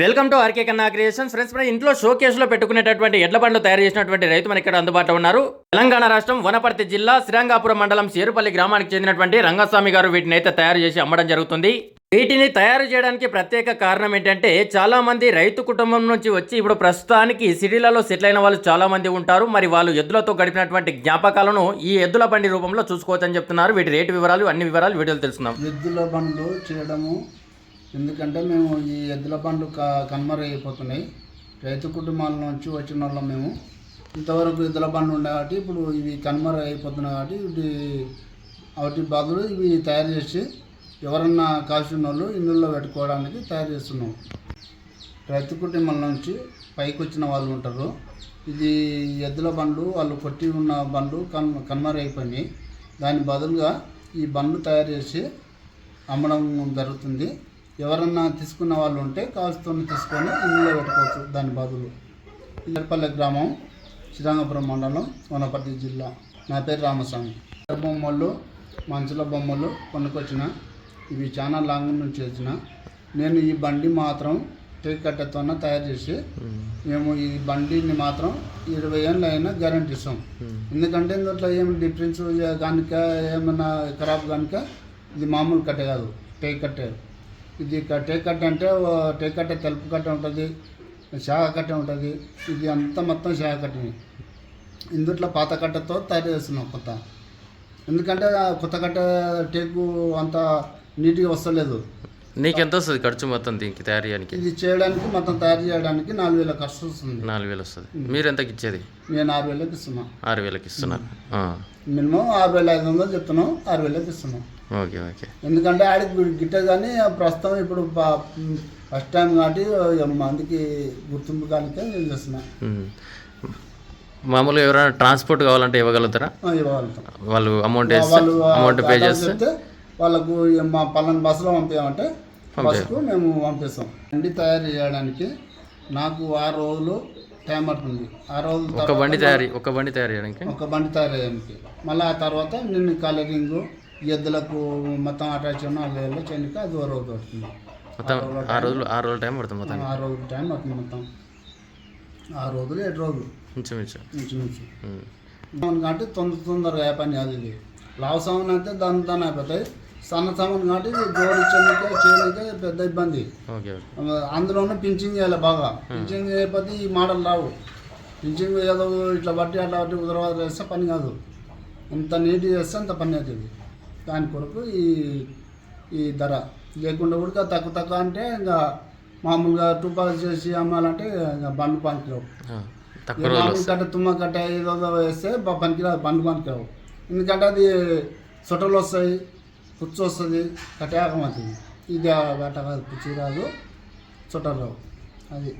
Welcome to RK Kanna creations. Friends మన ఇంట్లో show కేసులో పెట్టుకునేటటువంటి ఎడ్ల బండ్లు తయారు చేసినటువంటి రైతు మన ఇక్కడ అందుబాటులో ఉన్నారు. తెలంగాణ రాష్ట్రం వనపర్తి జిల్లా శ్రీరంగాపురం మండలం చేరుపల్లి గ్రామానికి చెందినటువంటి రంగస్వామి గారు వీటిని అయితే తయారు చేసి అమ్మడం జరుగుతుంది. వీటిని తయారు చేయడానికి ప్రత్యేక కారణం ఏంటంటే చాలా మంది రైతు కుటుంబం నుంచి వచ్చి ఇప్పుడు ప్రస్తుతానికి సిటీలలో సెటిల్ అయిన వాళ్ళు చాలా మంది ఉంటారు. మరి వాళ్ళు ఎద్దులతో గడిపినటువంటి జ్ఞాపకాలను ఈ ఎద్దుల బండి రూపంలో చూసుకోవచ్చని చెప్తున్నారు. వీటి రేటు వివరాలు అన్ని వివరాలు వీడియోలు తెలుసుకుందాం. ఎద్దుల బండ్లు చేయడము ఎందుకంటే మేము ఈ ఎద్దుల బండ్లు క కనుమరైపోతున్నాయి రైతు కుటుంబాల నుంచి వచ్చిన వాళ్ళం మేము. ఇంతవరకు ఎద్దుల బండ్లు ఉండే కాబట్టి ఇప్పుడు ఇవి కనుమర అయిపోతున్నాయి కాబట్టి ఇవి వాటి బదులు ఇవి తయారు చేసి ఎవరన్నా కాల్చిన వాళ్ళు ఇళ్ళల్లో పెట్టుకోవడానికి తయారు చేస్తున్నాం. రైతు కుటుంబాల నుంచి పైకి వచ్చిన వాళ్ళు ఉంటారు. ఇది ఎద్దుల బండ్లు వాళ్ళు కొట్టి ఉన్న బండ్లు కన్ కనుమరైపోయినాయి దాని బదులుగా ఈ బండ్లు తయారు చేసి అమ్మడం జరుగుతుంది. ఎవరన్నా తీసుకున్న వాళ్ళు ఉంటే కాల్స్తో తీసుకొని ఇందులో పెట్టుకోవచ్చు దాని బదులు. ఇల్లపల్లె గ్రామం శ్రీరంగపురం మండలం వనపర్తి జిల్లా. నా పేరు రామస్వామి. బొమ్మలు మంచుల బొమ్మలు కొనుక్కొచ్చిన ఇవి చాలా లాంగ్ నుంచి వచ్చిన. నేను ఈ బండి మాత్రం టేక్ కట్టతోన తయారు చేసి మేము ఈ బండిని మాత్రం ఇరవై ఏళ్ళు అయినా గ్యారంటీ ఇస్తాం. ఎందుకంటే ఇందులో ఏమి డిఫరెన్స్? కనుక ఏమైనా ఖరాబ్ కనుక ఇది మామూలు కట్టే కాదు టేక్ కట్టే. ఇది టేక్ కట్ అంటే టేక్ కట్ట తెలుపు కట్ట ఉంటుంది శాఖ కట్ట ఉంటుంది. ఇది అంతా మొత్తం శాఖ కట్టెని. ఇందుట్లో పాత కట్టతో తయారు చేస్తున్నాం కొత్త. ఎందుకంటే కొత్త కట్ట టేకు అంత నీట్గా వస్తలేదు. నీకెంత వస్తుంది ఖర్చు మొత్తం దీనికి తయారు చేయడానికి? ఇది చేయడానికి మొత్తం తయారు చేయడానికి నాలుగు వేల ఖర్చు వస్తుంది నాలుగు వేలు వస్తుంది మీరు ఎంతకి ఇచ్చేది నేను ఆరు వేలకు ఇస్తున్నా. ఆరు వేలకి ఇస్తున్నారు మినిమం ఆరు వేల ఐదు వందలు చెప్తున్నాం ఆరు వేలకు ఇస్తున్నాం ఓకే ఓకే. ఎందుకంటే ఆడికి గిట్ట కానీ ప్రస్తుతం ఇప్పుడు ఫస్ట్ టైం కాబట్టి మందికి గుర్తింపు కానీ నేను చేస్తున్నా. మామూలుగా ఎవరైనా ట్రాన్స్పోర్ట్ కావాలంటే ఇవ్వగలుగుతారా? వాళ్ళు అమౌంట్ అమౌంట్ పే చేస్తే? వాళ్ళకు మా పలానా బస్సులో పంపించామంటే బస్సుకు మేము పంపిస్తాం. బండి తయారు చేయడానికి నాకు ఆరు రోజులు టైం పడుతుంది. ఆ రోజులు ఒక బండి తయారు ఒక బండి తయారు చేయడానికి? ఒక బండి తయారు చేయడానికి. మళ్ళీ ఆ తర్వాత నేను కలరింగ్ ఎద్దులకు మొత్తం అటాచ్ ఉన్న అల్లు చేయడానికి అది ఓ రోజు పడుతుంది. మొత్తం ఆరు రోజులు ఆరు రోజులు టైం పడుతుంది మొత్తం ఆ రోజులు టైం పడుతుంది మొత్తం. ఆ రోజులు ఏడు రోజులు. ఇంచుమించు. ఇంచుమించు. కాబట్టి తొందర తొందరగా పని అది లావు సామాన్ అయితే దాని దాని అయిపోతాయి. సన్న సామాన్ కాబట్టి జోడించడానికి చేయడానికి పెద్ద ఇబ్బంది. అందులోనే పింఛింగ్ చేయాలి బాగా. పింఛింగ్ చేయకపోతే ఈ మోడల్ రావు. పింఛింగ్ ఏదో ఇట్లా బట్టి అట్లా బట్టి ఉదరవాద చేస్తే పని కాదు. ఎంత నీట్గా చేస్తే అంత పని అవుతుంది. దాని కొరకు ఈ ఈ ధర. లేకుండా కూడా తక్కువ తక్కువ అంటే ఇంకా మామూలుగా టూపాలు చేసి అమ్మాలంటే ఇంకా బండ్లు పనికిరావు. మామూలు కట్ట తుమ్మ కట్ట ఏదో వేస్తే పనికిరావు బండ్లు పనికిరావు. ఎందుకంటే అది సొట్టలు వస్తాయి. పుచ్చు వస్తుంది కటాకం అవుతుంది ఇది అట్ట కాదు రాదు అది.